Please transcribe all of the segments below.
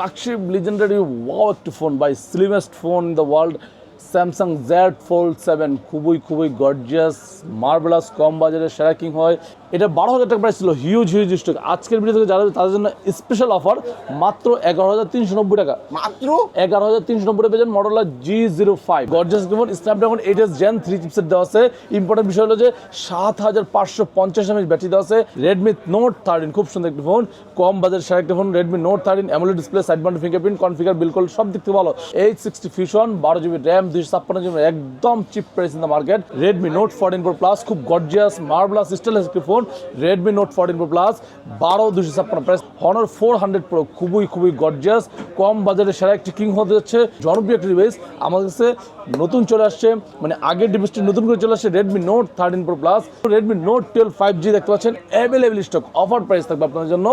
Flagship legendary wow একটি phone by slimmest phone in the world Samsung Z Fold seven খুবই খুবই gorgeous marvellous কম বাজারে সেরা king হয়। এটা বারো হাজার টাকা প্রাইস ছিল হিউজ হিউজ স্টক আজকের ভিডিও থেকে যারা তাদের জন্য স্পেশাল অফার মাত্র এগারো হাজার তিনশো নব্বই টাকা। মাত্র? এগারো হাজার তিনশো নব্বই টাকা পেয়েছেন মডেলার G zero five gorgeous phone Snapdragon eight S Gen three chipset দেওয়া আছে। ইম্পর্টেন্ট বিষয় হলো যে সাত হাজার পাঁচশো পঞ্চাশ এমএচ ব্যাটারি দেওয়া আছে। রেডমি নোট থার্টিন খুব সুন্দর একটি ফোন কম বাজার সেরা একটি phone Redmi Note thirteen AMOLED display side bound fingerprint configure বিলকুল সব দিক থেকে ভালো। এইট সিক্সটি ফিউশন বারো জিবি র্যাম দুইশো ছাপ্পান্ন জিবি একদম cheap price in the market Redmi Note fourteen Pro Plus খুব গর্জিয়াস মার্বলাস স্টাইলিশ একটি phone Redmi Note fourteen Pro Plus বারো দুশো ছাপ্পান্ন price Honor four hundred Pro খুবই খুবই গর্জিয়াস কম বাজারে সেরা একটি কিং হতে যাচ্ছে। জনপ্রিয় একটি ডিভাইস আমাদের কাছে নতুন চলে আসছে মানে আগের ডিভাইসটি নতুন করে চলে আসছে Redmi Note thirteen Pro Plus Redmi Note twelve five G দেখতে পাচ্ছেন অ্যাভেলেবল স্টক অফার প্রাইস থাকবে আপনাদের জন্য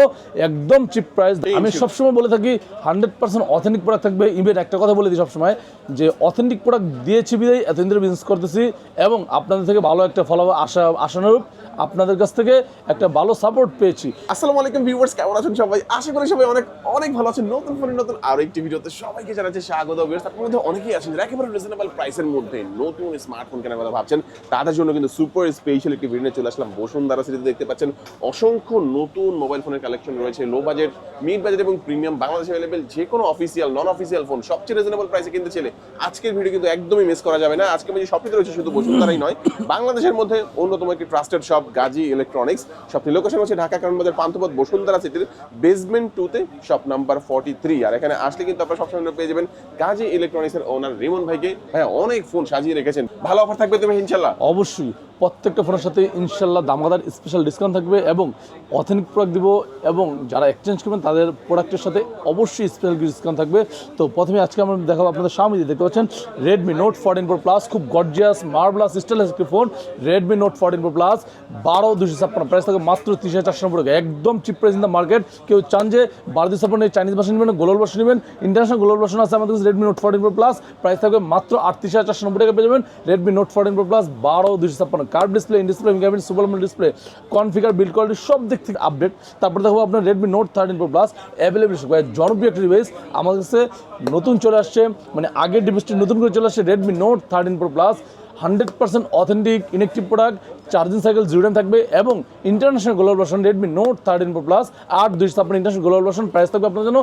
একদম চিপ প্রাইস আমি সবসময় বলে থাকি হান্ড্রেড পার্সেন্ট অথেন্টিক প্রোডাক্ট থাকবে ইভেন একটা কথা বলে দিই সবসময় যে অথেন্টিক প্রোডাক্ট দিয়েছি বিদায় এতদিন ধরে বিজনেস করতেছি এবং আপনাদের থেকে ভালো একটা ফলো আশা আশানুরূপ আপনাদের কাছ থেকে একটা ভালো সাপোর্ট পেয়েছি। আসসালামু আলাইকুম ভিউয়ার্স কেমন আছেন সবাই? আশা করি সবাই অনেক অনেক ভালো আছেন। নতুন ফোনের নতুন আরও একটি ভিডিওতে সবাইকে জানাচ্ছি স্বাগত ভিউয়ার্স আপনার মধ্যে অনেকেই আছেন যারা একেবারে রিজনেবল প্রাইসের মধ্যে নতুন স্মার্টফোন কেনার কথা ভাবছেন। তাদের জন্য কিন্তু সুপার স্পেশাল একটি ভিডিও চলে আসলাম। বসুন্ধরা সিরিজে দেখতে পাচ্ছেন অসংখ্য নতুন মোবাইল ফোনের কালেকশন রয়েছে। লো বাজেট মিড বাজেট এবং প্রিমিয়াম বাংলাদেশে অ্যাভেলেবেল যে কোনো অফিসিয়াল নন অফিসিয়াল ফোন সবচেয়ে রিজনেবল প্রাইসে কিনতে ছেলে আজকের ভিডিও কিন্তু একদমই মিস করা যাবে না। আজকে আমি যে শপটিতে রয়েছে শুধু বসুন্ধরাই নয়, বাংলাদেশের মধ্যে অন্যতম একটি ট্রাস্টেড শপ গাজী ইলেকট্রনিক্স শপটি লোকেশন হচ্ছে ঢাকা কারণ বাজার পান্থপথ, বসুন্ধরা সিটির বেসমেন্ট টুতে শপ নাম্বার ফর্টি থ্রি আর এখানে আসলে কিন্তু আপনারা সবসময় পেয়ে যাবেন গাজী ইলেকট্রনিক্সের ওনার রিমন ভাইকে। ভাই অনেক ফোন সাজিয়ে রেখেছেন। ভালো অফার থাকবে তুমি ইনশাল্লাহ? অবশ্যই। প্রত্যেকটা ফোনের সাথে ইনশাল্লাহ দামাদার স্পেশাল ডিসকাউন্ট থাকবে এবং অথেন্টিক প্রোডাক্ট দিব এবং যারা এক্সচেঞ্জ করবেন, তাদের প্রোডাক্টের সাথে অবশ্যই স্পেশাল ডিসকাউন্ট থাকবে। তো প্রথমে আজকে আমরা দেখাবো আপনাদের সামনে, দেখতে পাচ্ছেন Redmi Note fourteen Pro Plus খুব গর্জিয়াস মার্বলাস স্টাইলিশ একটি phone Redmi Note fourteen Pro Plus বারো দুশো ছাপ্পান্ন প্রাইস থাকে মাত্র তিরিশ হাজার চারশো নব্বই টাকা। একদম cheap price in the market কেউ চান যে বারো দুশো ছাপ্পান্ন চাইনিজ ভার্সন নেবেন গ্লোবাল ভার্সন নেবেন ইন্টারন্যাশনাল গ্লোবাল ভার্সন আছে আমাদের Redmi Note fourteen Pro Plus price থাকবে মাত্র আটত্রিশ হাজার চারশো নব্বই টাকা পেয়ে যাবেন। Redmi Note fourteen Pro Plus বারো দুশো ছাপ্পান্ন curved display in display fingerprint super display configure build quality সব দিক থেকে আপডেট তারপরে দেখো আপনার Redmi Note thirteen Pro plus available জনপ্রিয় একটি ডিভাইস আমাদের কাছে নতুন চলে আসছে। মানে আগের ডিভাইসটি নতুন করে চলে আসছে Redmi Note thirteen Pro Plus hundred percent authentic inactive product, charging cycle zero থাকবে এবং international global version Redmi Note thirteen Pro Plus আট দুই আপনার ইন্টারন্যাশনাল গ্লোবাল ভার্সন প্রাইস থাকবে আপনার জন্য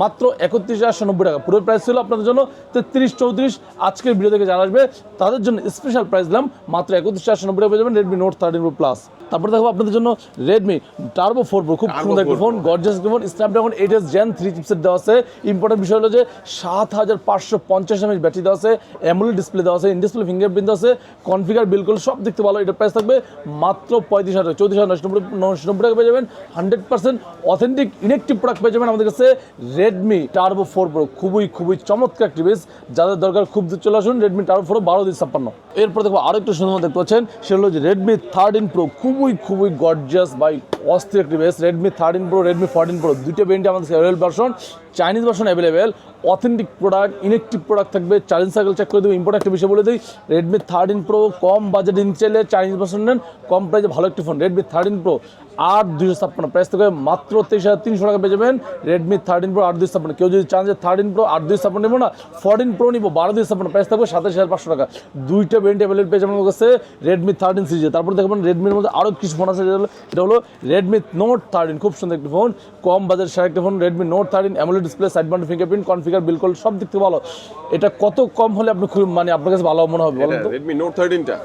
মাত্র একত্রিশ হাজার নব্বই টাকা। পুরো প্রাইস ছিল আপনাদের জন্য তেত্রিশ চৌত্রিশ। আজকের ভিডিও থেকে জানা আসবে, তাদের জন্য স্পেশাল প্রাইস দিলাম, মাত্র একত্রিশ হাজার নব্বই টাকা পেয়ে যাবেন Redmi Note thirteen Pro Plus তারপরে দেখো আপনাদের জন্য রেডমি টার্বো ফোর প্রো খুব সুন্দর একটি 4 phone gorgeous phone Snapdragon eight S Gen three chipset দেওয়া আছে। ইম্পর্টেন্ট বিষয় হলো যে সাত হাজার পাঁচশো পঞ্চাশ এমএচ ব্যাটারি দেওয়া আছে অ্যামুলেট ডিসপ্লে দেওয়া আছে ইন ডিসপ্লে ফিঙ্গারপ্রিন্ট দেওয়া আছে কনফিগার বিলকুল সব দেখতে ভালো এটা প্রাইস থাকবে মাত্র পঁয়ত্রিশ হাজার চৌত্রিশ হাজার নশো নব্বই নশো নব্বই টাকা পেয়ে যাবেন hundred percent authentic inactive product পেয়ে যাবেন আমাদের কাছে রেডমি টার্বো ফোর প্রো খুবই খুবই চমৎকার একটি বেস যাদের দরকার খুব দূর চলে আসুন রেডমি টার্বো ফোর বারো দিন ছাপ্পান্ন। এরপর দেখো আরও একটু সুন্দর দেখতে পাচ্ছেন সেটা হলো যে রেডমি থার্টিন প্রো খুবই খুবই গর্জাস বাই অস্থির একটি best Redmi thirteen Pro Redmi fourteen Pro দুটো ব্যান্ডে আমাদের available version Chinese version available authentic product inactive product থাকবে চার্জিং সাইকেল চেক করে দেবো ইম্পর্টেন্ট একটা বিষয় বলে দিই রেডমি থার্টিন প্রো কম বাজেট নিতে চাইলে চাইনিজ ভার্সন নেন, কম প্রাইসে ভালো একটি ফোন রেডমি থার্টিন প্রো আট দুশো ছাপ্পান্ন প্রাইস থেকে মাত্র তেইশ হাজার তিনশো টাকা পেয়ে যাবেন রেডমি থার্টিন প্রো আট দুশো ছাপ্পান্ন, কেউ যদি চান যে থার্টিন প্রো আট দুশো ছাপ্পান্ন নেব না ফোরটিন প্রো নিবো, বারো দুশো ছাপ্পান্ন প্রাইস থাকবে সাতাশ হাজার পাঁচশো টাকা। দুইটা ব্র্যান্ড অ্যাভেলেবল পেয়ে যাবেন কাছে রেডমি থার্টিন সিরিজে তারপর দেখবেন রেডমির মধ্যে আরও কিছু ফোন আছে, যেটা হলো- রেডমি নোট থার্টিন খুব সুন্দর একটি ফোন কম বাজার সেরা একটা phone Redmi Note thirteen AMOLED display side mount fingerprint configure বিলকুল সব দিক থেকে ভালো। এটা কত কম হলে আপনি খুব মানে আপনার কাছে ভালো মনে হবে বলেন তো? Redmi Note 13 টা।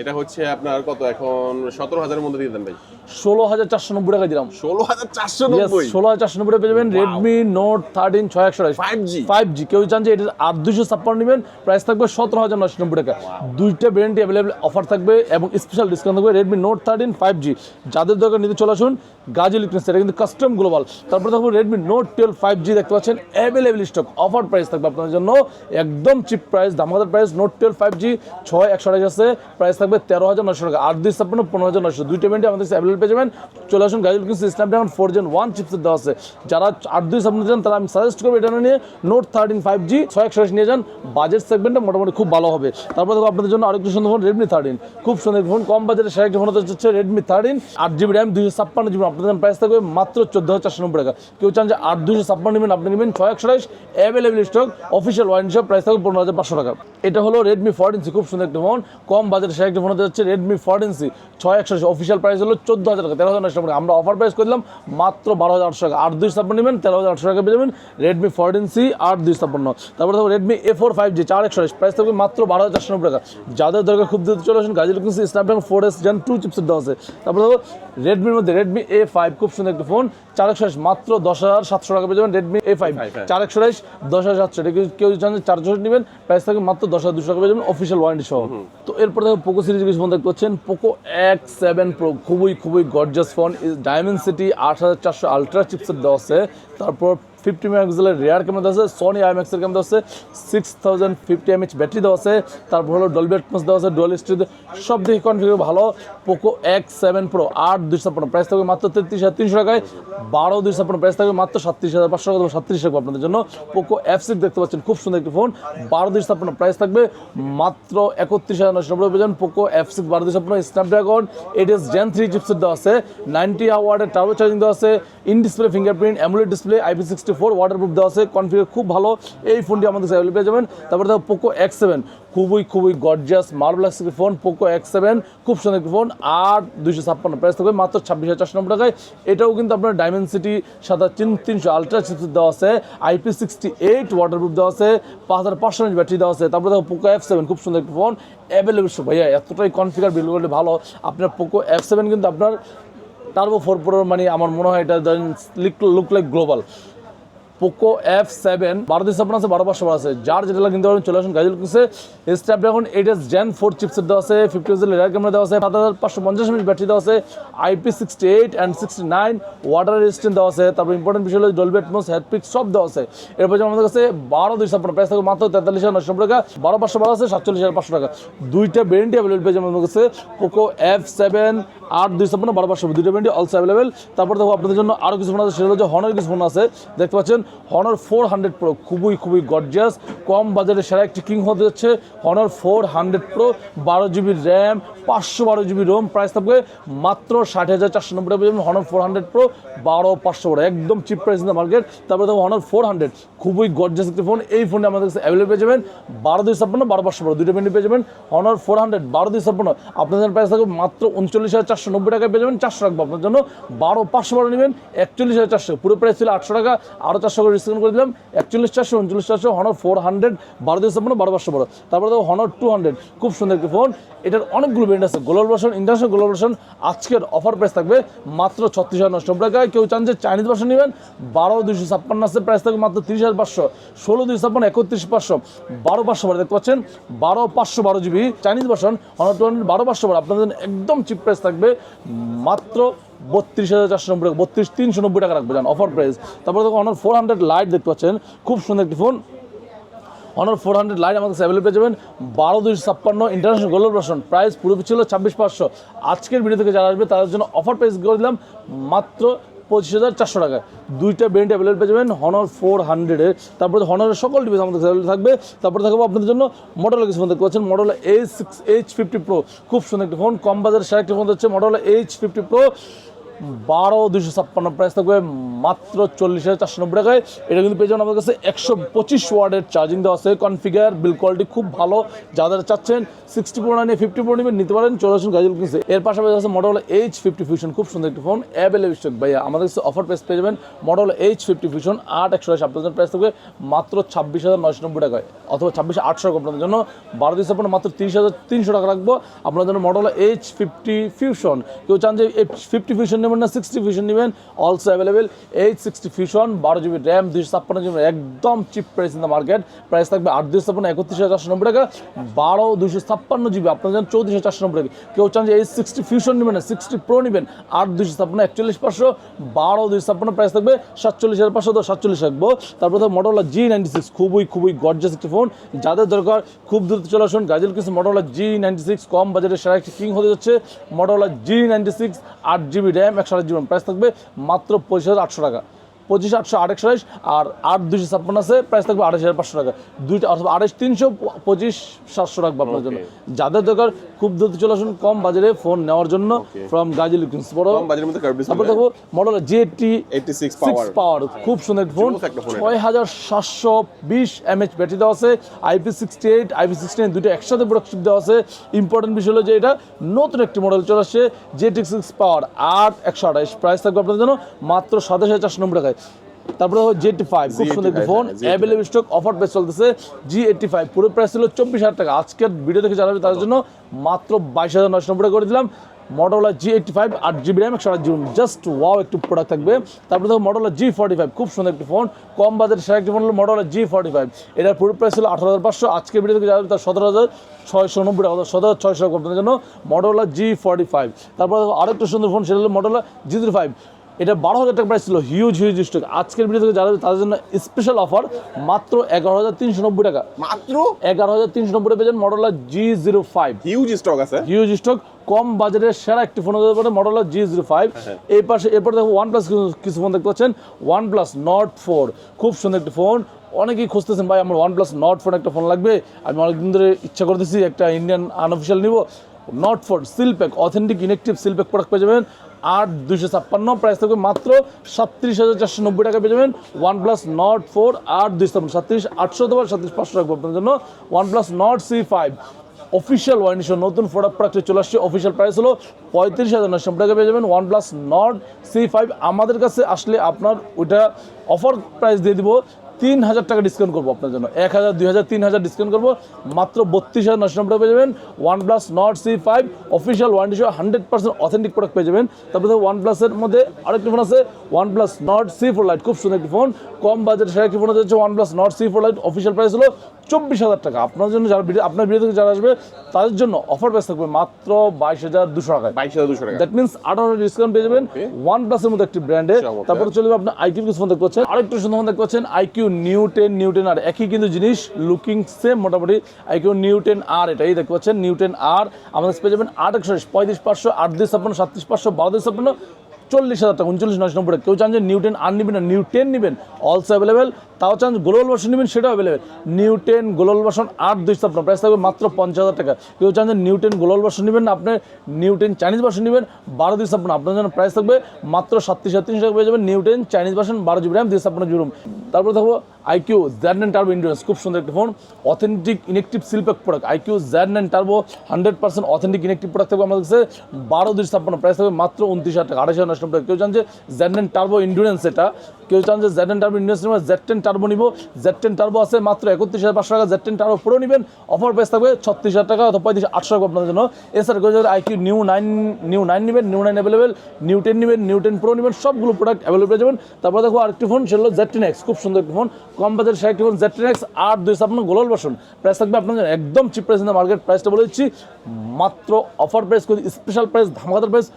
এটা হচ্ছে আপনার কত? এখন 17000 এর মধ্যে দিয়ে দেন ভাই। 16490 টাকা দিলাম। 16490 16490 টাকা পেয়ে যাবেন Redmi Note 13 6100 5G 5G কেউ জানে যে এটা 8256 নেবেন প্রাইস থাকবে 17990 টাকা। দুইটা ব্র্যান্ড अवेलेबल অফার থাকবে এবং স্পেশাল ডিসকাউন্ট থাকবে Redmi Note 13 5G যাদের দরকার নিতে চলে আসুন গাজি ইলেকট্রনিক্স এটা কিন্তু কাস্টম গ্লোবাল তারপর থাকবে Redmi Note 12 5G ফ্রিজি দেখতে পাচ্ছেন অ্যাভেলেবল স্টক অফার প্রাইস থাকবে আপনাদের জন্য, একদম cheap price দামাদার price Note twelve five G ছয়, একশো আঠাশ আছে প্রাইস থাকবে তেরো হাজার নশো টাকা। আট দিস ছাপ্পান্ন পনেরো হাজার নশো দুইটা মিনিটে আমাদের অ্যাভেলেবল পেয়ে যাবেন। চলে আসুন গাজল কিন্তু স্ন্যাপড্রাগন ফোর জেন ওয়ান চিপসের দেওয়া আছে। যারা আট দুই ছাপ্পান্ন যান তারা আমি সাজেস্ট করব এটা নিয়ে। নোট থার্টিন ফাইভ জি ছয়, একশো নিয়ে যান। বাজেট সেগমেন্টটা মোটামুটি খুব ভালো হবে। তারপর দেখো আপনাদের জন্য আরেকটু সুন্দর ফোন রেডমি থার্টিন খুব সুন্দর ফোন কম বাজারে সেরা একটি ফোন হচ্ছে রেডমি থার্টিন আট জিবি র্যাম দুইশো ছাপ্পান্ন জিবি আপনাদের প্রাইস থাকবে মাত্র চোদ্দ হাজার চারশো নব্বই টাকা। কেউ চান যে আট, দুইশো ছাপ্পান্ন নেবেন, আপনি নেবেন ছয় একশো বাইশ অ্যাভেলেবল স্টক অফিসিয়াল ওয়াইন শপ প্রাইস থাকবে পনেরো হাজার পাঁচশো টাকা। এটা হলো রেডমি ফোরটিন সি খুব সুন্দর একটা ফোন কম বাজেটে সেরা একটা ফোন হতে যাচ্ছে রেডমি ফোরটিন সি ছয় একশো অফিসিয়াল প্রাইস হলো চোদ্দ হাজার টাকা, তেরো হাজার নশো টাকা। আমরা অফার প্রাইস করলাম মাত্র বারো হাজার আটশো টাকা। আট দুই ছাপ্পান্ন নেবেন, তেরো হাজার আটশো টাকা পেয়ে যাবেন রেডমি ফোরটিন সি আট দুই ছাপ্পান্ন। তারপরে দেখো Redmi A four five G চার একশো প্রাইস থাকবে মাত্র বারো হাজার চারশো টাকা। যাদের দরকার খুব দ্রুত চলে আসুন Gazi looking Snapdragon four S Gen two chipset দেওয়া আছে। তারপরে রেডমির মধ্যে রেডমি এ ফাইভ খুব সুন্দর একটা ফোন চার একশো মাত্র দশ হাজার সাতশো টাকা পেয়ে যাবেন রেডমি এ ফাইভ চার একশো দশ হাজার সাতশো। এটা কেউ- জানেন চারশো নেবেন প্রাইস থাকবে মাত্র দশ হাজার দুশো টাকা পেয়ে যাবেন অফিসিয়াল ওয়ারেন্টি সহ। তো এরপর দেখো পোকো সিরিজ কিছু দেখতে পাচ্ছেন। পোকো এক্স সেভেন প্রো খুবই খুবই গর্জাস ফোন ডায়মন্ড সিটি আট হাজার চারশো আলট্রা চিপসের দেওয়া আছে। তারপর ফিফটি মেগাপিক্সেলের রেয়ার ক্যামেরা দেওয়া আছে সনি আইম্যাক্সের ক্যামেরা দেওয়া আছে six thousand fifty M H battery দেওয়া আছে, তারপর হলো ডলবি অ্যাটমস দেওয়া আছে ডুয়াল স্ট্রি সব দিকে কনফিগার ভালো পোকো এক্স সেভেন প্রো আট দুইশো ছাপ্পান্ন প্রাইস থাকবে মাত্র তেত্রিশ হাজার তিনশো টাকায়, বারো দুইশো ছাপ্পান্ন প্রাইস থাকবে মাত্র সাতত্রিশ হাজার পাঁচশো টাকা সাতত্রিশ টাকা আপনাদের জন্য। পোকো এফ সিক্স দেখতে পাচ্ছেন, খুব সুন্দর একটি ফোন বারো দুইশো ছাপ্পান্ন প্রাইস থাকবে মাত্র একত্রিশ হাজার নশো নব্বই পেয়েছেন পোকো এফ সিক্স বারো দুইশো ছাপ্পান্ন Snapdragon eight S Gen three chipset দেওয়া আছে নাইনটি আওয়ার্ডের টার্বো চার্জিং দেওয়া আছে in display fingerprint AMOLED display IP sixty four waterproof দেওয়া আছে। কনফিগার খুব ভালো। এই ফোনটি আমাদের কাছে অ্যাভেলেবল পেয়ে যাবেন। তারপরে দেখো পোকো এক্স সেভেন খুবই খুবই gorgeous marvellous phone Poco X seven খুব সুন্দর একটি ফোন আর দুইশো ছাপ্পান্ন প্রাইস থাকবে, মাত্র ছাব্বিশ হাজার চারশো নব্বই টাকায়। এটাও কিন্তু আপনার ডায়মন্ড সিটি সাদা তিন, তিনশো আলট্রা চিপস দেওয়া আছে। আইপি সিক্সটি এইট ওয়াটারপ্রুফ দেওয়া আছে। পাঁচ হাজার পাঁচশো এমএচ ব্যাটারি দেওয়া আছে। তারপরে দেখো পোকো এফ সেভেন খুব সুন্দর একটি ফোন অ্যাভেলেবল ভাইয়া, এতটাই কনফিগার বিল করলে ভালো। আপনার পোকো এফ সেভেন কিন্তু আপনার টার্বো ফোর প্রো মানে আমার মনে হয় এটা look like global Poco F seven বারো দিন ছাপ্পান্ন আছে, বারো পাঁচশো আছে। যার যেটা কিনতে পারবেন, চলে আসুন গাজল কিনছে Snapdragon eight S Gen four chipset দেওয়া আছে ফিফটি এস রেয়ার ক্যামেরা দেওয়া আছে, সাত হাজার পাঁচশো পঞ্চাশ মিনিট ব্যাটারি দেওয়া আছে IP sixty eight and sixty nine water resistant দেওয়া আছে। তারপর ইম্পর্টেন্ট বিষয় হলো ডলবি অ্যাটমস হেডপিক সব দেওয়া আছে। এরপর যেমন আমাদের কাছে বারো দুই ছাপ্পান্ন প্রাইস থাকবে মাত্র তেতাল্লিশ হাজার নশো টাকা, বারো পাঁচশো বারো আছে, সাতচল্লিশ হাজার পাঁচশো টাকা। দুইটা ব্র্যান্ডই অ্যাভেলেবল যাবেন আমাদের কাছে পোকো এফ সেভেন আট দুই ছাপ্পান্ন বারো পাঁচশো, দুইটা ব্র্যান্ডই অলসো অ্যাভেলেবেল তারপর দেখো আপনাদের জন্য আরও কিছু ফোন আছে, সেটা হচ্ছে হনার কিছু ফোন আছে। দেখতে পাচ্ছেন হনার ফোর হান্ড্রেড প্রো খুবই খুবই গর্জিয়াস কম বাজারে সেরা একটি কিং হতে যাচ্ছে হনার ফোর হান্ড্রেড প্রো বারো জিবি র্যাম পাঁচশো বারো জিবি রোম প্রাইস থাকবে মাত্র ষাট হাজার চারশো নব্বই টাকা হনার ফোর হান্ড্রেড প্রো বারো পাঁচশো বারো একদম cheap price in the market তারপরে দেখো হনার ফোর হান্ড্রেড খুবই গর্জিয়াস একটি ফোন এই ফোনটি আমাদের কাছে অ্যাভেলেবল পেয়ে যাবেন বারো দুই ছাপ্পান্ন, বারো পাঁচশো বারো দুইটা ব্যান্ডি পেয়ে যাবেন। হনার ফোর হান্ড্রেড বারো দুই ছাপ্পান্ন, আপনাদের প্রাইস থাকবে মাত্র উনচল্লিশ হাজার চারশো নব্বই টাকায় পেয়ে যাবেন। চারশো রাখব আপনার জন্য। বারো পাঁচশো বারো নেবেন, একচল্লিশ হাজার চারশো, পুরো প্রাইস ছিল আটশো টাকা আরও চারশো করে ডিসকাউন্ট করে দিলাম। একচল্লিশ চারশো, উনচল্লিশ চারশো হনার ফোর হান্ড্রেড বারো দুই ছাপ্পান্ন বারো পাঁচশো বারো তারপরে দেখো হনার টু হান্ড্রেড খুব সুন্দর একটি ফোন এটার অনেকগুলো ব্র্যান্ড আছে। Global version international global version আজকের অফার প্রাইস থাকবে মাত্র ছত্রিশ হাজার নশো টাকায়। কেউ চান যে চাইনিজ ভার্সন নেবেন, বারো দুইশো ছাপ্পান্ন আছে। প্রাইস থাকবে মাত্র তিরিশ হাজার পাঁচশো, ষোলো দুইশো ছাপ্পান্ন, একত্রিশ পাঁচশো, বারো পাঁচশো বারো দেখতে পাচ্ছেন। বারো পাঁচশো বারো GB Chinese version Honor two hundred বারো পাঁচশো বারো আপনাদের একদম চিপ প্রাইস থাকবে মাত্র বত্রিশ হাজার চারশো নব্বই টাকা, বত্রিশ, তিনশো নব্বই টাকা রাখবে, জান অফার প্রাইস তারপরে দেখো অনার ফোর হান্ড্রেড লাইট দেখতে পাচ্ছেন, খুব সুন্দর একটি phone Honor four hundred lite আমাদের অ্যাভেলেবল পেয়ে যাবেন। বারো দুইশো ছাপ্পান্ন ইন্টারন্যাশনাল গোল্ড ভার্সন প্রাইস পুরো ছিল ছাব্বিশ পাঁচশো। আজকের ভিডিও থেকে যারা আসবে, তাদের জন্য অফার প্রাইস করে দিলাম মাত্র পঁচিশ হাজার চারশো টাকায় দুইটা ব্র্যান্ড অ্যাভেলেবল পেয়ে যাবেন হনর ফোর হান্ড্রেডের তারপরে হনরের সকল ডিভাইস আমাদের available থাকবে। তারপরে থাকব আপনাদের জন্য মডেল কিছু ফোন দেখতে পাচ্ছেন model H six H fifty Pro খুব সুন্দর একটি ফোন কম বাজারের সেরা একটি ফোন হচ্ছে মডেল এইচ ফিফটি প্রো বারো দুশো ছাপ্পান্ন প্রাইস থাকবে, মাত্র চল্লিশ হাজার চারশো নব্বই টাকায়। এটা কিন্তু পেয়ে যাবেন আমাদের কাছে একশো পঁচিশ ওয়ার্ডের চার্জিং দেওয়া আছে। কনফিগার বিল কোয়ালিটি খুব ভালো। যাদের চাচ্ছেন সিক্সটি না নিয়ে ফিফটি প্রো নেবেন, নিতে পারেন, চলে আসুন গাজল কিনছে এর পাশাপাশি আছে মডেল এইচ ফিফটি ফিউশন খুব সুন্দর একটি ফোন অ্যাভেলেবল স্টক ভাইয়া। আমাদের কাছে অফার প্রাইস পেয়ে যাবেন মডেল এইচ ফিফটি ফিউশন আট, একশো আপনাদের প্রাইস থাকবে, মাত্র ছাব্বিশ হাজার নয়শো নব্বই টাকায়। অথবা ছাব্বিশ আটশো টাকা আপনাদের জন্য। বারো দিন ছাপ্পান্ন, মাত্র তিরিশ হাজার তিনশো টাকা রাখব। আপনাদের জন্য মডেল এইচ ফিফটি ফিউশন কেউ চান যে ফিফটি ফিউশন নেবেন না সিক্সটি ফিউশন নেবেন also available eight sixty fusion বারো জিবি র্যাম দুইশো ছাপ্পান্ন জিবি একদম cheap price in the market price থাকবে আট দুইশো ছাপ্পান্ন একত্রিশ হাজার চারশো নব্বই টাকা, বারো দুইশো ছাপ্পান্ন জিবি আপনার জন্য চৌত্রিশ হাজার চারশো নব্বই টাকা। কেউ চান যে এইট সিক্সটি ফিউশন নেবেন না সিক্সটি প্রো নেবেন, আট দুইশো ছাপ্পান্ন, একচল্লিশ পাঁচশো, বারো দুইশো ছাপ্পান্ন প্রাইস থাকবে সাতচল্লিশ হাজার পাঁচশো তো সাতচল্লিশ থাকব তারপর থাকবে মডেলা জি নাইনটি সিক্স খুবই খুবই গর্জাস একটি ফোন যাদের দরকার, খুব দ্রুত চলে আসুন। গাজল কিছু মডেলা জি নাইনটি সিক্স কম বাজারে সেরা একটি কিং হতে যাচ্ছে। মডেলা জি নাইনটি সিক্স আট জিবি র্যাম একশো আঠাশ জীবন। প্রাইস থাকবে মাত্র পঁচিশ হাজার আটশো টাকা। পঁচিশ আটশো আট একশো আঠাশ আর আট দুশো ছাপ্পান্ন আছে প্রাইস থাকবে আঠাশ হাজার পাঁচশো টাকা। দুইটা অথবা আঠাশ তিনশো পঁচিশ সাতশো রাখব আপনার জন্য। যাদের দরকার খুব দ্রুত চলে আসুন কম বাজারে ফোন নেওয়ার জন্য ফ্রম গাজী লুকিংস বড়। তারপর দেখো model G eighty 86 six power power খুব সুন্দর ফোন। ছয় হাজার সাতশো বিশ এমএচ ব্যাটারি দেওয়া আছে। IP sixty eight IP sixty nine দুটো একসাথে প্রোডাক্ট দেওয়া আছে। ইম্পর্টেন্ট বিষয় হলো যে এটা নতুন একটি মডেল চলে আসছে জেটি সিক্স পাওয়ার আট একশো আঠাশ। প্রাইস থাকবে আপনাদের জন্য মাত্র সাতাশ হাজার চারশো নব্বই টাকায়। তারপরে জেটি ফাইভ খুব সুন্দর একটি phone G85 available stock offer price চলতেছে জি এইটটি ফাইভ পুরো প্রাইস ছিল চব্বিশ হাজার টাকা। আজকের ভিডিও দেখে জানাবে তাদের জন্য মাত্র বাইশ হাজার নয়শো নব্বই করে দিলাম। মডেল জি এইটটি ফাইভ আট জিবি র্যাম একশো আট জিবি জাস্ট ওয়াও একটু প্রোডাক্ট থাকবে। তারপরে দেখো মডেল জি ফর্টি ফাইভ খুব সুন্দর একটি ফোন কম বাজারের সেরা একটি ফোন হলো মডেল জি ফর্টি ফাইভ এটার পুরো প্রাইস ছিল আঠারো হাজার পাঁচশো। আজকে ভিডিও থেকে যাবে তার সতেরো হাজার ছয়শো নব্বই টাকা সতেরো হাজার ছয়শো টাকা জন্য মডেল জি ফর্টি ফাইভ তারপরে দেখো আরেকটা সুন্দর ফোন সেটা হলো মডেল জি থ্রি ফাইভ এটা বারো হাজার টাকা প্রাইস ছিল হিউজ হিউজ স্টক আজকের ভিডিও থেকে যারা তাদের জন্য স্পেশাল অফার মাত্র এগারো হাজার তিনশো নব্বই টাকা। মাত্র? এগারো হাজার তিনশো নব্বই টাকা পেয়েছেন model G zero five huge stock আছে। হিউজ স্টক কম বাজারের সেরা একটি ফোন হতে পারে মডেল জি জিরো ফাইভ। এই পাশে এরপর দেখো ওয়ান প্লাস কিছু ফোন দেখতে পাচ্ছেন। ওয়ান প্লাস নট ফোর খুব সুন্দর একটি ফোন অনেকেই খুঁজতেছেন ভাই আমার ওয়ান প্লাস নট ফোর একটা ফোন লাগবে? আমি অনেকদিন ধরে ইচ্ছা করতেছি একটা ইন্ডিয়ান আনঅফিসিয়াল নিব। Nord four seal pack authentic inactive seal pack product পেয়ে যাবেন। আট দুশো ছাপ্পান্ন প্রাইস থাকবে মাত্র সাতত্রিশ হাজার চারশো নব্বই টাকা পেয়ে যাবেন। ওয়ান প্লাস নট ফোর আট দুশো ছাপ্পান্ন, সাতত্রিশ, আটশো দেবার সাতত্রিশ, পাঁচশো রাখব আপনার জন্য। OnePlus Nord C five official warranty নতুন প্রোডাক্ট প্রোডাক্টে চলে আসছে। অফিসিয়াল প্রাইস হলো পঁয়ত্রিশ হাজার নয়শো টাকা পেয়ে যাবেন OnePlus Nord C five আমাদের কাছে আসলে আপনার ওইটা অফার প্রাইস দিয়ে দিব। তিন হাজার টাকা ডিসকাউন্ট করব আপনার জন্য। এক হাজার দুই হাজার তিন হাজার ডিসকাউন্ট করব। মাত্র বত্রিশ হাজার নশো নব্বই পেয়ে যাবেন। OnePlus Nord C five official warranty সহ হান্ড্রেড পার্সেন্ট অথেন্টিক প্রোডাক্ট পেয়ে যাবেন। তারপরে ওয়ান প্লাসের মধ্যে আরেকটি ফোন আছে OnePlus Nord C four lite খুব সুন্দর একটি ফোন কম বাজেট সেরা একটি ফোন হচ্ছে OnePlus Nord C four lite official price হলো চব্বিশ হাজার টাকা। আপনার জন্য যারা আপনার ভিডিও থেকে যারা আসবে তাদের জন্য অফার প্রাইস থাকবে মাত্র বাইশ হাজার দুশো টাকায়। বাইশ হাজার দুশো টাকা। দ্যাট মিনস আঠারো ডিসকাউন্ট পেয়ে যাবেন। ওয়ান প্লাসের মধ্যে একটি ব্র্যান্ডে। তারপরে চলে যাবে আপনার আইকিউ কিছু ফোন দেখতে পাচ্ছেন আরেকটু সুন্দর ফোন দেখতে পাচ্ছেন iQOO Neo ten Neo ten R. একই কিন্তু জিনিস লুকিং সেম মোটামুটি। আইকিউ নিউ টেন আর এটাই দেখতে পাচ্ছেন নিউ টেন আর আমাদের পেয়ে যাবেন আট একশো পঁয়ত্রিশ পাঁচশো আট দুই ছাপ্পান্ন সাতত্রিশ পাঁচশো বারো দুই ছাপ্পান্ন চল্লিশ হাজার টাকা, উনচল্লিশ নয়শো নব্বই। কেউ চান যে নিউ টেন আর নেবেন না নিউ টেন নেবেন অলসো অ্যাভেলেবেল তাও চান গ্লোবাল ভার্সন নেবেন, সেটাও available Neo ten global version আট দুই স্থাপন প্রাইস থাকবে মাত্র পঞ্চাশ হাজার টাকা। কেউ চান যে নিউ টেন গ্লোবাল ভার্সন নেবেন আপনি নিউ টেন চাইনিজ ভার্সন নেবেন, বারো দুই স্থাপন আপনার জন্য প্রাইস থাকবে মাত্র সাতত্রিশ তিনশো টাকা পেয়ে যাবেন নিউ টেন চাইনিজ ভার্সন বারো জিবি র্যাম দুই ছাপ্পান্ন জিবি তারপরে থাকব iQOO Z nine turbo endurance খুব সুন্দর একটা phone authentic inactive seal pack product iQOO Z nine turbo hundred percent authentic inactive product থাকবে আমাদের কাছে, বারো দুই ছাপ্পান্ন প্রাইস থাকবে মাত্র উনত্রিশ হাজার টাকা, আড়াইশ হাজার নষ্ট টাকা। কেউ চান যে জ্যাড নাইন টার্বো ইন্ডুরেন্স এটা, কেউ চান যে জ্যাড নাইন টার্বো ইন্ডুরেন্স নেবেন জেড টেন টার্বো নিবো জেড টেন টার্বো আছে মাত্র একত্রিশ হাজার পাঁচশো টাকা জেড টেন টার্বো পুরো নেবেন অফার প্রাইস থাকবে ছত্রিশ হাজার টাকা অথবা পঁয়ত্রিশ আটশো টাকা আপনাদের জন্য। এছাড়া কেউ যদি iQOO Neo nine Neo nine নেবেন Neo nine available Neo ten নেবেন নিউ টেন প্রো নেবেন, সবগুলো প্রোডাক্ট অ্যাভেলেবেল যাবেন। তারপর দেখো আরেকটি ফোন সেটা হলো জেড টেন এক্স খুব সুন্দর একটি ফোন কম বাজারে সে করুন এক্স আর দুই আপনার গোলাল বাসন প্রাইস থাকবে জন্য একদম চিপ প্রাইস কিন্তু মার্কেট প্রাইসটা বলে দিচ্ছি, মাত্র অফার প্রাইস করে স্পেশাল প্রাইস ধামাকাদার প্রাইস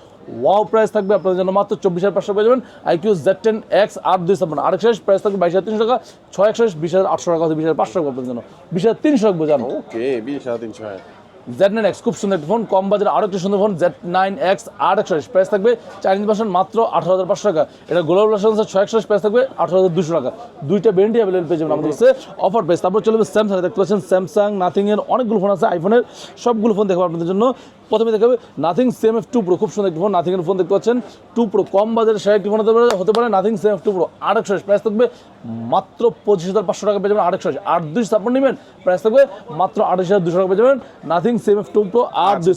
ওয়াও প্রাইস থাকবে আপনাদের জন্য মাত্র চব্বিশ হাজার পাঁচশো পেয়ে যাবেন। আইকিউ জেড টেন এক্স আর দুই সাপন আর একশো প্রাইস থাকবে বাইশ হাজার তিনশো টাকা। ছয় একশো বিশ হাজার আটশো টাকা বিশ হাজার পাঁচশো টাকা আপনাদের জন্য। বিশ হাজার তিনশো রাখব জানো ওকে বিশ হাজার তিনশো হ্যাঁ। জেড নাইন এক্স খুব সুন্দর ফোন কম বাজারে আরও একটা সুন্দর ফোন জেড নাইন এক্স আট একশো প্রাইস থাকবে। চাইনিজ ভার্সন মাত্র আঠারো হাজার পাঁচশো টাকা। এটা গ্লোবাল ভার্সন ছয় একশো প্রাইস থাকবে, আঠারো হাজার দুশো টাকা। দুইটা ব্র্যান্ডই অ্যাভেলেবল পেয়ে যাবেন আমাদের কাছে। অফার প্রাইস তারপর চলবে স্যামসাং দেখতে পাচ্ছেন স্যামসাং নাথিং এর অনেকগুলো ফোন আছে আইফোনের সবগুলো ফোন দেখব আপনাদের জন্য। প্রথমে দেখাবে Nothing C M F two Pro খুব সুন্দর একটি ফোন নাথিং এর ফোন দেখতে পাচ্ছেন। টু প্রো কম বাজারে সেরা একটি ফোন হতে পারে হতে পারে Nothing same F two pro আট একশো প্রাইস থাকবে। মাত্র পঁচিশ হাজার পাঁচশো টাকা পেয়ে যাবেন, আট একশো আট দুই ছাপ্পান্ন নেবেন প্রাইস থাকবে মাত্র আঠাশ হাজার দুশো টাকা পেয়ে যাবেন। Nothing same F two pro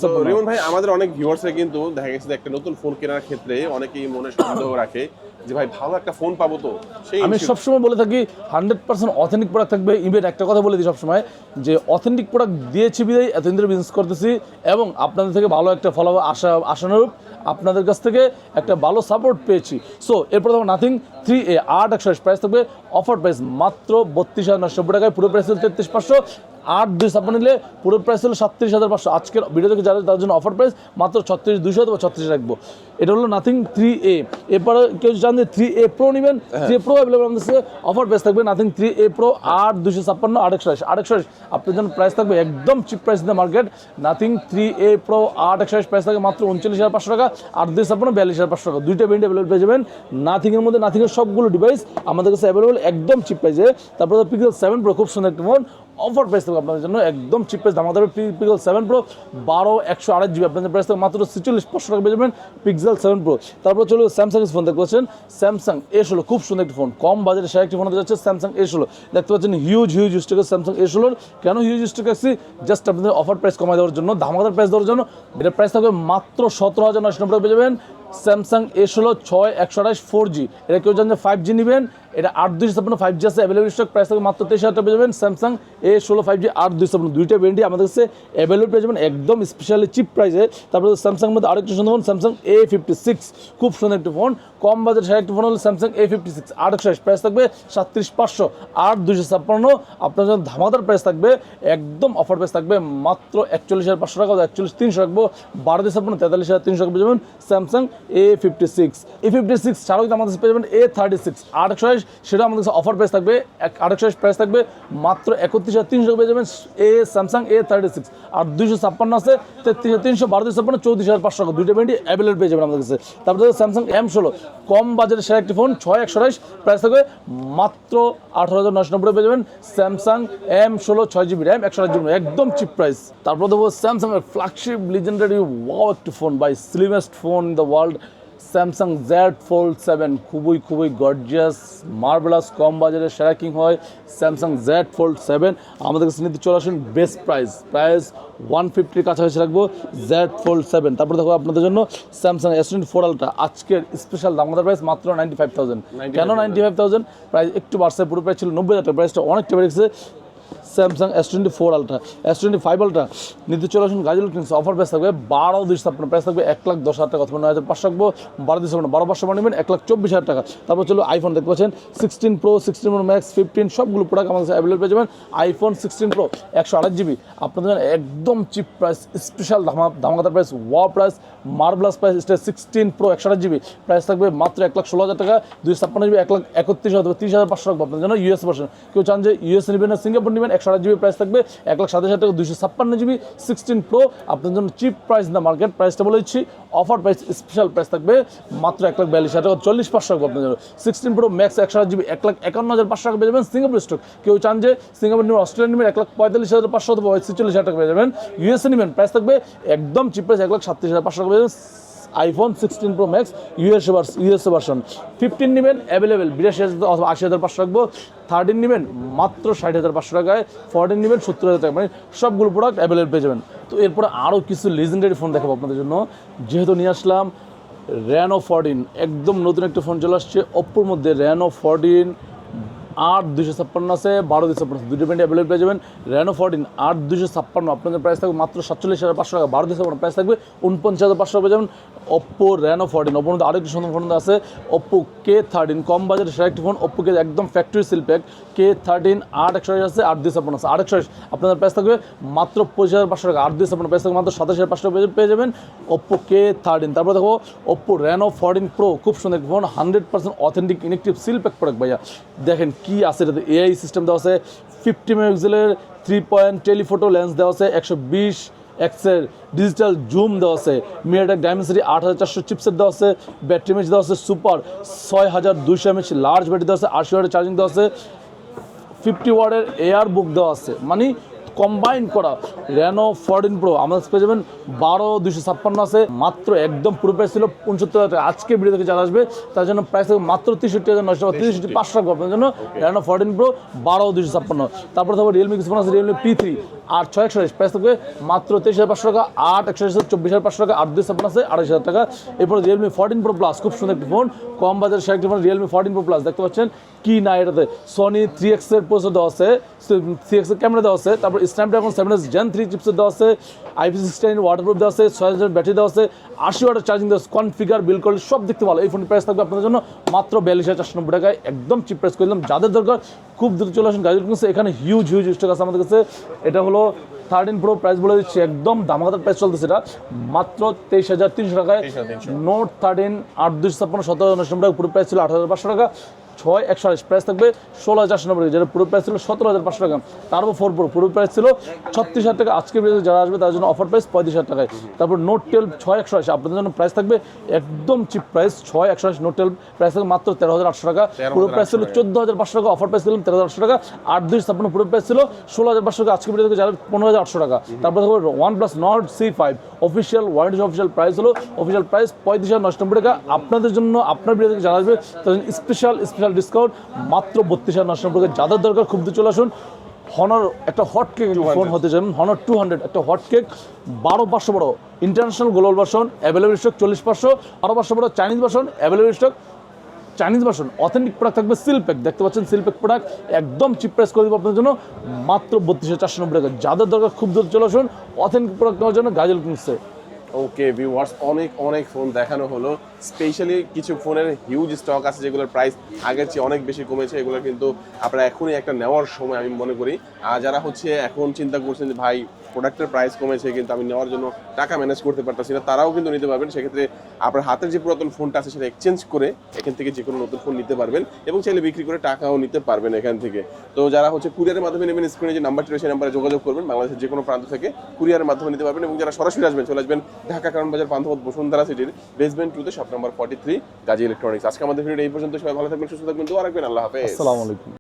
তো রিমন ভাই আমাদের অনেক ভিউয়ার্সে কিন্তু দেখা গেছে একটা নতুন ফোন কেনার ক্ষেত্রে অনেকেই মনে সন্দেহ রাখে যে ভাই ভালো একটা ফোন পাবো তো? সেই আমি সবসময় বলে থাকি হান্ড্রেড পার্সেন্ট অথেন্টিক প্রোডাক্ট থাকবে। ইভেন একটা কথা বলে দিই সবসময় যে অথেন্টিক প্রোডাক্ট দিয়েছি বিদায় এতদিন ধরে বিজনেস করতেছি এবং আপনাদের থেকে ভালো একটা ফলো আশা আশানুরূপ আপনাদের কাছ থেকে একটা ভালো সাপোর্ট পেয়েছি। সো এরপর দেখো নাথিং থ্রি এ আট একশো প্রাইস থাকবে। অফার প্রাইস মাত্র বত্রিশ হাজার নশো টাকায় পুরো প্রাইস তেত্রিশ পাঁচশো। আট দুই ছাপ্পান্ন নিলে পুরো প্রাইস হলো সাতত্রিশ হাজার পাঁচশো। আজকের ভিডিও থেকে যারা তার জন্য অফার প্রাইস মাত্র ছত্রিশ দুশো অথবা ছত্রিশ রাখব। এটা হলো নাথিং থ্রি এ এরপরে কেউ চান যে থ্রি এ প্রো নেবেন থ্রি প্রো অ্যাভেলেবল আমাদের কাছে অফার প্রাইস থাকবে নাথিং থ্রি এ প্রো আট দুশো ছাপ্পান্ন আট একশো আশি। আট একশো আশি। আপনার জন্য প্রাইস থাকবে একদম cheap price the market Nothing three A pro আট একশো প্রাইস থাকবে মাত্র উনচল্লিশ হাজার পাঁচশো টাকা। আট দুই ছাপ্পান্ন বিয়াল্লিশ হাজার পাঁচশো টাকা। দুইটা ব্যান্ড অ্যাভেলেবল পেয়ে যাবেন। নাথিংয়ের মধ্যে নাথিংয়ের সবগুলো ডিভাইস আমাদের কাছে অ্যাভেলেবল একদম চিপ প্রাইসে তারপরে পিক্সেল সেভেন প্রো খুব সুন্দর একটা ফোন অফার প্রাইস থাকবে আপনাদের জন্য, একদম চিপ প্রাইস আমাদের পিক্সেল সেভেন প্রো বারো, একশো আড়াই জিবি আপনাদের প্রাইস থাকবে, মাত্র ছেচল্লিশ, পাঁচশো টাকা পেয়ে যাবেন পিক্সেল সেভেন প্রো তারপর চলো স্যামসাং ফোন দেখতে পাচ্ছেন? স্যামসাং এ ষোলো, খুব সুন্দর একটি ফোন কম বাজারে সে একটি ফোন হতে যাচ্ছে স্যামসাং এ ষোলো। দেখতে পাচ্ছেন huge huge stock Samsung A ষোলোর কেন হিউজ স্টক আসছি জাস্ট আপনাদের অফার প্রাইস কমাই দেওয়ার জন্য ধামাকাদার প্রাইস দেওয়ার জন্য। এটার প্রাইস থাকবে মাত্র সতেরো হাজার নয়শো নব্বই পেয়ে যাবেন স্যামসাং এ ষোলো, ছয়, একশো আঠাশ ফোর জি এটা কেউ জানেন ফাইভ জি নেবেন। এটা আট দুইশো ছাপ্পান্ন ফাইভ জি আছে অ্যাভেলেবল স্টক প্রাইস থাকবে মাত্র তেইশ হাজার পেয়ে যাবেন। স্যামসাং এ ষোলো ফাইভ জি আট দুইশো ছাপ্পান্ন দুইটা ব্র্যান্ডই আমাদের কাছে অ্যাভেলেবল পেয়ে যাবেন, একদম স্পেশালি চিপ প্রাইসে তারপরে স্যামসাং মধ্যে আরেকটি সুন্দর phone Samsung A fifty six খুব সুন্দর একটি ফোন কম বাজেট সেরা একটি ফোন হলো স্যামসাং এ ফিফটি সিক্স আটশো প্রাইস থাকবে সাতত্রিশ পাঁচশো, আট দুইশো ছাপ্পান্ন। আপনার জন্য ধামাদার প্রাইস থাকবে, একদম অফার প্রাইস থাকবে মাত্র একচল্লিশ হাজার পাঁচশো টাকা, একচল্লিশ তিনশো রাখব। বারো দুই ছাপ্পান্ন তেতাল্লিশ হাজার তিনশো পেয়ে যাবেন Samsung A fifty six A fifty six ছাড়াও কিন্তু আমাদের পেয়ে যাবেন এ থার্টি সিক্স আটশো সেটা আমাদের কাছে অফার প্রাইস থাকবে, এক আটশো প্রাইস থাকবে, মাত্র একত্রিশ হাজার তিনশো পেয়ে যাবেন এ স্যামসাং এ থার্টি সিক্স আর দুইশো ছাপ্পান্ন আছে, তেত্রিশ তিনশো, বারো দুই ছাপ্পান্ন, চৌত্রিশ হাজার পাঁচশো টাকা। দুইটা ব্যান্ডই অ্যাভেলেবল পেয়ে যাবেন আমাদের কাছে। তারপরে স্যামসাং এম ষোলো। কম বাজারের সেরা একটি ফোন ছয়, একশো আঠাশ। প্রাইস থাকবে মাত্র আঠারো হাজার নশো নব্বই পেয়ে যাবেন স্যামসাং এম ষোলো, ছয় জিবি র্যাম একশো আঠাশ জিবি। একদম চিপ প্রাইস তারপর দেবো স্যামসাং এর ফ্ল্যাগশিপ লিজেন্ডারি ওয়াও একটি phone by slimmest phone in the world Samsung Z Fold seven খুবই খুবই গর্জিয়াস মার্বেলাস কম বাজারে সেরা কিং হয় স্যামসাং জেড ফোল্ড সেভেন আমাদের কাছে নিতে চলে আসুন বেস্ট প্রাইস প্রাইস ওয়ান ফিফটির কাছাকাছি রাখব জেড ফোল্ড সেভেন তারপর দেখো আপনাদের জন্য Samsung S twenty four Ultra আজকের স্পেশাল দামদার প্রাইস মাত্র নাইনটি ফাইভ থাউজেন্ড কেন নাইনটি ফাইভ থাউজেন্ড প্রাইস একটু বাড়ছে পুরো প্রাইস ছিল নব্বই হাজার প্রাইসটা অনেকটা বেড়েছে Samsung S twenty four Ultra S twenty five Ultra নিতে চলে আসুন গাজল কিংস অফার প্রাইস থাকবে বারো দুইশো আপনার প্রাইস থাকবে এক লাখ দশ হাজার টাকা অথবা নয় হাজার পাঁচশো রাখব। বারো দুইশো বারো পাঁচশো নেবেন, এক লাখ চব্বিশ হাজার টাকা। তারপর চলো আইফোন দেখতে পাচ্ছেন sixteen pro sixteen pro max fifteen সবগুলো প্রোডাক্ট আমাদের অ্যাভেলেবল পেয়ে যাবেন। আইফোন সিক্সটিন প্রো একশো আঠাশ জিবি আপনাদের একদম চিপ প্রাইস স্পেশাল ধামা ধামাকাতার প্রাইস ওয়া প্রাইস মার্বলাস প্রাইস এটা সিক্সটিন প্রো একশো আঠাশ জিবি প্রাইস থাকবে মাত্র এক লাখ ষোলো হাজার টাকা। দুই ছাপ্পান্ন জিবি এক লাখ একত্রিশ হাজার তিরিশ হাজার পাঁচশো রাখব। আপনার জন্য ইউএস ভার্সন কেউ চান যে ইউএস নেবেন না সিঙ্গাপুর নেবেন, একশো আঠাশ জিবি প্রাইস থাকবে, এক লাখ সাতাশ হাজার টাকা দুশো ছাপ্পান্ন জিবি সিক্সটিন প্রো আপনার জন্য চিপ প্রাইস না মার্কেট প্রাইসটা বলে দিচ্ছি অফার প্রাইস স্পেশাল প্রাইস থাকবে, মাত্র এক লাখ বিয়াল্লিশ হাজার টাকা, চল্লিশ পাঁচশো রাখব আপনার জন্য। সিক্সটিন প্রো ম্যাক্স একশো আট জিবি, এক লাখ একান্ন হাজার পাঁচশো টাকা পেয়ে যাবেন সিঙ্গাপুর স্টক কেউ চান যে সিঙ্গাপুর নেবেন অস্ট্রেলিয়া নেবেন এক লাখ পঁয়তাল্লিশ হাজার পাঁচশো অথবা ছেচল্লিশ হাজার টাকা পেয়ে যাবেন। ইউএসএ নেবেন প্রাইস থাকবে একদম চিপ প্রাইস এক লাখ সাতত্রিশ হাজার পাঁচশো টাকা পেয়ে যাবেন। IPhone sixteen pro max USA verse USA version fifteen নেবেন অ্যাভেলেবেল বিরাশি হাজার অথবা আশি হাজার পাঁচশো রাখব। থার্টিন নেবেন, মাত্র ষাট হাজার পাঁচশো টাকায়। ফোরটিন নেবেন, সত্তর হাজার টাকা মানে সবগুলো প্রোডাক্ট অ্যাভেলেবল পেয়ে যাবেন। তো এরপরে আরও কিছু লিজেন্ডারি ফোন দেখাবো আপনাদের জন্য। যেহেতু নিয়ে আসলাম র্যানো ফোরটিন একদম নতুন একটা ফোন চলে আসছে। ওপ্পোর মধ্যে র্যানো ফোরটিন আট দুশো ছাপ্পান্ন আছে, বারো দুশো ছাপ্পান্ন দুটো প্যান্ট অ্যাভেলেবল পেয়ে যাবেন। র্যানো ফোরটিন আট দুশো ছাপ্পান্ন, আপনাদের প্রাইস থাকবে মাত্র সাতচল্লিশ হাজার পাঁচশো টাকা। বারো দুশো ছাপ্পান্ন প্রাইস থাকবে উনপঞ্চাশ হাজার পাঁচশো পেয়ে যাবেন। ওপ্পো র্যানো ফোরটিন ওপোর মধ্যে আরেকটি সুন্দর ফোন আছে ওপ্পো কে থার্টিন কম বাজারে সেরা একটি ফোন ওপ্পো কে একদম factory seal pack K thirteen আট একশো আছে, আট দুশো ছাপ্পান্ন আছে। আট একশো আপনাদের প্রাইস থাকবে মাত্র পঁচিশ হাজার পাঁচশো টাকা। আট দুশো ছাপ্পান্ন প্রাইস থাকবে মাত্র সাতাশ হাজার পাঁচশো টাকা পেয়ে যাবেন ওপ্পো কে থার্টিন তারপর দেখো ওপ্পো র্যানো ফোরটিন প্রো খুব সুন্দর phone hundred percent authentic inactive seal pack product ভাইয়া। দেখেন কি আছে? এটাতে এআই সিস্টেম দেওয়া আছে ফিফটি মেগাপিক্সেলের থ্রি পয়েন্ট টেলিফোটো লেন্স দেওয়া আছে, একশো বিশ এক্সের ডিজিটাল জুম দেওয়া আছে মিয়াটেক ডায়মেন্সিটি আট হাজার চারশো চিপসের দেওয়া আছে ব্যাটারি মেচ দেওয়া আছে সুপার ছয় হাজার দুইশো এমএচ লার্জ ব্যাটারি দেওয়া আছে আশি ওয়াটের চার্জিং দেওয়া আছে ফিফটি ওয়ার্ডের এয়ার বুক দেওয়া আছে মানে কম্বাইন করা র্যানো ফোরটিন প্রো আমাদের পেয়ে যাবেন বারো দুশো ছাপ্পান্ন আছে মাত্র একদম পুরো প্রাইস ছিল পঁচাত্তর হাজার টাকা। আজকে ভিডিও থেকে যারা আসবে তার জন্য প্রাইস থাকবে মাত্র তেষট্টি হাজার নশো টাকা তেষট্টি। পাঁচশো টাকা আপনার জন্য র্যানো ফোরটিন প্রো বারো দুশো ছাপ্পান্ন। তারপর থাকবে রিয়েলমি কিছু ফোন আছে রিয়েলমি পি থ্রি আর ছয় একশো প্রাইস থাকবে মাত্র তেইশ হাজার পাঁচশো টাকা আট একশো চব্বিশ হাজার পাঁচশো টাকা আট দুই ছাপ্পান্ন আছে আড়াইশ হাজার টাকা। এরপর রিয়েলমি ফোরটিন প্রো প্লাস খুব সুন্দর একটি ফোন কম বাজার সে একটি phone Realme fourteen pro plus দেখতে পাচ্ছেন কি না এটাতে। সনি থ্রি এক্সের প্রসেসর দেওয়া আছে থ্রি এক্সের ক্যামেরা দেওয়া আছে তারপর Snapdragon seven S Gen three chipset দেওয়া আছে আইপি সিক্সটাইন ওয়াটারপ্রুফ দেওয়া আছে ছয় হাজার ব্যাটারি দেওয়া আছে আশি ওয়াটার চার্জিং দেওয়া আছে কনফিগার বিল কোয়ালিটি সব দেখতে ভালো। এই ফোনের প্রাইস থাকবে আপনাদের জন্য মাত্র বিয়াল্লিশ হাজার চারশো নব্বই টাকায় একদম চিপ প্রাইস করলাম যাদের দরকার খুব দ্রুত চলে আসুন গাড়ি কিনছে এখানে হিউজ হিউজ স্টক আছে আমাদের কাছে। এটা হলো থার্টিন প্রো প্রাইস বলে দিচ্ছি একদম দামাকাতার প্রাইস চলতেছে এটা। মাত্র তেইশ হাজার তিনশো টাকায় নোট থার্টিন আট দুশো ছাপ্পান্ন সতেরো উনিশ নম্বর টাকা পুরো প্রাইস ছিল আট হাজার পাঁচশো টাকা। ছয় একশো আড়াইশ প্রাইস থাকবে। ষোলো হাজার নব্বই টাকা, যেটা পুরো প্রাইস ছিল সতেরো হাজার পাঁচশো টাকা। তারপর ফোর প্রো পুরো প্রাইস ছিল ছত্রিশ হাজার টাকা। আজকের ভিডিওতে যারা আসবে তার জন্য অফার প্রাইস পঁয়ত্রিশ হাজার টাকায়। তারপর নোট টুয়েলভ ছয় একশো আশি আপনাদের জন্য প্রাইস থাকবে একদম চিপ প্রাইস ছয় একশো আশি নোট টুয়েলভ প্রাইস থাকবে মাত্র তেরো হাজার আটশো টাকা। পুরো প্রাইস ছিল চোদ্দ হাজার পাঁচশো টাকা অফার প্রাইস দিলাম তেরো হাজার আটশো টাকা। আট দুই ছাপ্পান্ন পুরো প্রাইস ছিল ষোলো হাজার পাঁচশো টাকা। আজকের ভিডিও যারা পনেরো হাজার আটশো টাকা। তারপর থাকবে OnePlus Nord C five official warranty official price হলো অফিসিয়াল প্রাইস পঁয়ত্রিশ হাজার নশো নব্বই টাকা। আপনাদের জন্য আপনার ভিডিও থেকে যারা আসবে তাদের স্পেশাল স্পেশাল ডিসকাউন্ট মাত্র বত্রিশ হাজার নশো নব্বই টাকা। যাদের দরকার খুব দ্রুত চলে আসুন। হনার একটা হট কেক ফোন হতে চান হনার টু হান্ড্রেড একটা হট কেক বারো পাঁচশো বড় international global version available stock চল্লিশ পাঁচশো। বারো পাঁচশো বড়ো Chinese version available stock Chinese version authentic product থাকবে সিলপ্যাক দেখতে পাচ্ছেন সিলপ্যাক প্রোডাক্ট একদম চিপ প্রাইস করে দেবো আপনাদের জন্য। মাত্র বত্রিশশো চারশো নব্বই টাকা। যাদের দরকার খুব দ্রুত চলে আসুন। অথেন্টিক প্রোডাক্ট নেওয়ার জন্য গাজল কিনছে। ওকে ভিউয়ার্স অনেক অনেক ফোন দেখানো হলো। স্পেশালি কিছু ফোনের হিউজ স্টক আছে যেগুলোর প্রাইস আগের চেয়ে অনেক বেশি কমেছে। এগুলো কিন্তু আপনারা এখনই একটা নেওয়ার সময় আমি মনে করি। আর যারা হচ্ছে এখন চিন্তা করছেন যে, ভাই প্রোডাক্টের প্রাইস কমেছে কিন্তু আমি নেওয়ার জন্য টাকা ম্যানেজ করতে পারতেছি না, তারাও কিন্তু নিতে পারবেন। সেক্ষেত্রে আপনার হাতের যে পুরাতন ফোনটা আছে সেটা এক্সচেঞ্জ করে এখান থেকে যে কোনো নতুন ফোন নিতে পারবেন এবং চাইলে বিক্রি করে টাকাও নিতে পারবেন এখান থেকে। তো যারা হচ্ছে কুরিয়ারের মাধ্যমে নেবেন স্ক্রিনে যে নাম্বারটি রয়েছে সেই নাম্বারে যোগাযোগ করবেন। বাংলাদেশের যে কোনো প্রান্ত থেকে কুরিয়ারের মাধ্যমে নিতে পারবেন এবং যারা সরাসরি আসবেন, চলে আসবেন ঢাকা কারণ বাজার পান্থপথ বসুন্ধরা সিটির বেসমেন্ট টুতে shop number forty three Gazi Electronics আজকে আমাদের ভিডিও এই পর্যন্ত সবাই ভালো থাকবেন, সুস্থ থাকবেন, দোয়া রাখবেন। আল্লাহ হাফেজ। আসসালামু আলাইকুম।